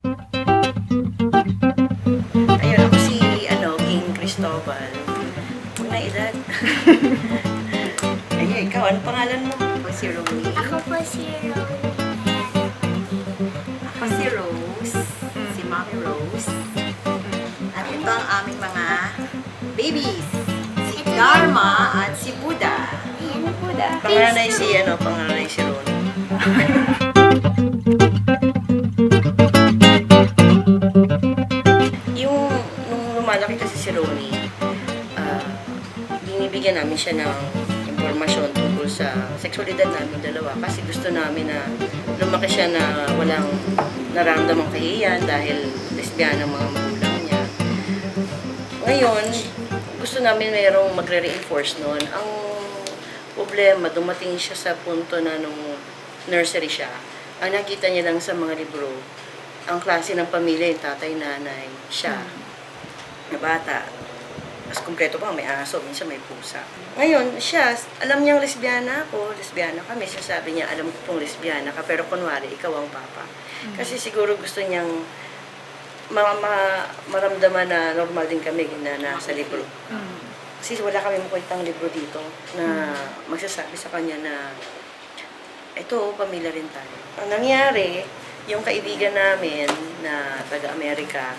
Ayun, ako si ano, King Cristobal. Huwag na edad. Ayun, ikaw, ano pangalan mo? Ako si Romy. Ako po si Ron. Ako si Rose. Si Mommy Rose. At ito ang aming mga babies. Si Dharma at si Buddha. Ayan po da. Panganay si, ano, panganay si Ronnie. binibigyan namin siya ng impormasyon tungkol sa sexualidad namin dalawa kasi gusto namin na lumaki siya na walang nararamdamang kahiyan dahil lesbiana ang mga magulang niya. Ngayon, gusto namin mayroong magre-reinforce noon. Ang problema, dumating siya sa punto na nung nursery siya, ang nakita niya lang sa mga libro, ang klase ng pamilya, yung tatay, nanay, siya, na bata. Mas kumpleto pa, may aso, minsan may pusa. Ngayon, siya, alam niyang lesbiana ako, lesbiana kami. Siya sabi niya, alam ko pong lesbiana ka, pero kunwari, ikaw ang papa. Kasi siguro gusto niyang ma ma maramdaman na normal din kami na nasa libro. Kasi wala kami makwentang libro dito na magsasabi sa kanya na ito, pamilya rin tayo. Ang nangyari, yung kaibigan namin na taga-Amerika,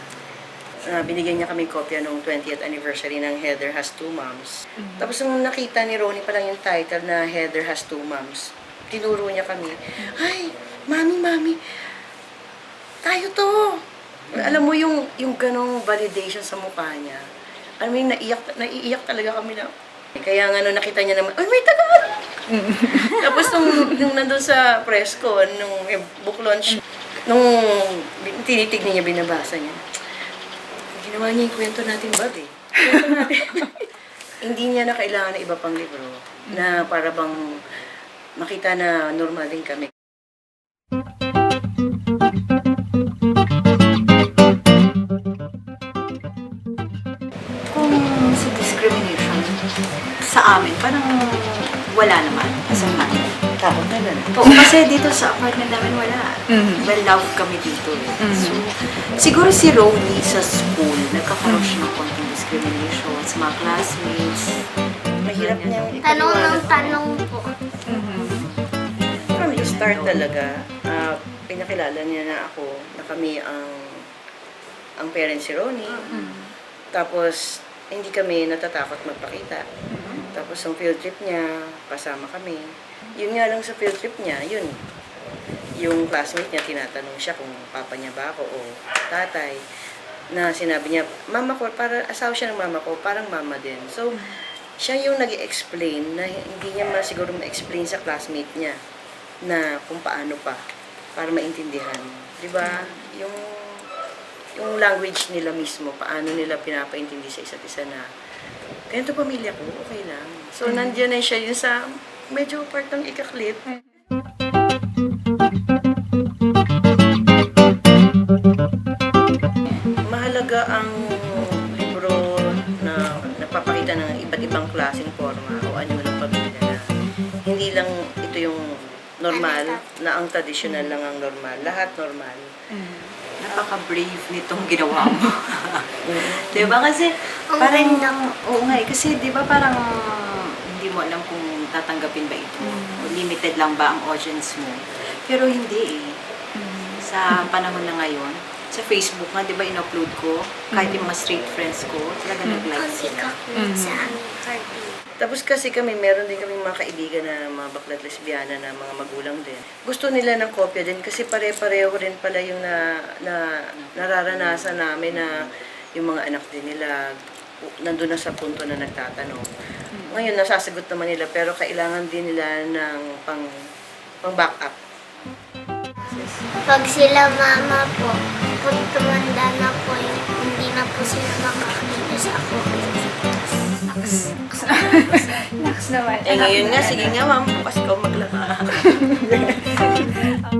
na binigyan niya kami kopya nung 20th anniversary ng Heather Has Two Moms. Tapos nung nakita ni Ronnie pa lang yung title na Heather Has Two Moms, tinuro niya kami, Ay, mami, mami, tayo to. Alam mo yung yung ganong validation sa mukha niya. Alam mo yung naiyak, naiiyak talaga kami na. Kaya nga nung nakita niya naman, ay may tagal! Tapos nung, nung nandun sa press ko, nung eh, book launch, nung tinitignan niya, binabasa niya, ginawa niya yung kwento natin, Bob eh. Kwento natin. Hindi niya na kailangan ng iba pang libro na para bang makita na normal din kami. Kung sa discrimination, sa amin, parang wala naman as a family. Na lang. Oo, kasi dito sa apartment namin wala. Well, love kami dito. eh. So, siguro si Ronnie sa school, nagkakaroon siya ng konting discrimination sa mga classmates. Mahirap niyang Tanong ng tanong po. From the start talaga, ah, pinakilala niya na ako na kami ang ang parents si Ronnie. Tapos, hindi kami natatakot magpakita. Tapos, ang field trip niya, kasama kami. Yun nga lang sa field trip niya, yun. Yung classmate niya, tinatanong siya kung papa niya ba ako o tatay. Na sinabi niya, mama ko, para asawa siya ng mama ko, parang mama din. So, siya yung nag explain na hindi niya ma siguro ma-explain sa classmate niya na kung paano pa para maintindihan. 'Di ba? Yung yung language nila mismo, paano nila pinapaintindi sa isa't isa na ganito pamilya ko, okay lang. So, nandiyan na siya yun sa medyo part ng ikaklip. Mahalaga ang libro na nagpapakita ng iba't ibang klaseng forma o ano ng pamilya na hindi lang ito yung normal, na ang traditional lang ang normal. Lahat normal. Napaka-brave nitong ginawa mo. di ba? Kasi parang, oo nga eh. Kasi di ba parang hindi mo alam kung tatanggapin ba ito. O limited lang ba ang audience mo. Pero hindi eh. Sa panahon na ngayon, sa Facebook nga, di ba, in-upload ko, kahit yung mga straight friends ko, talaga nag-like Ang sila. sa aming cartoon. Tapos kasi kami, meron din kami mga kaibigan na mga baklat lesbiana na mga magulang din. Gusto nila ng kopya din kasi pare-pareho rin pala yung na, na nararanasan namin na yung mga anak din nila nandun na sa punto na nagtatanong. Ngayon, nasasagot naman nila pero kailangan din nila ng pang, pang backup. Pag sila mama po, kung tumanda na po, hindi na po sila makakita sa ako. Naks naman. Eh ngayon nga, sige nga ma'am, bukas ikaw maglaba.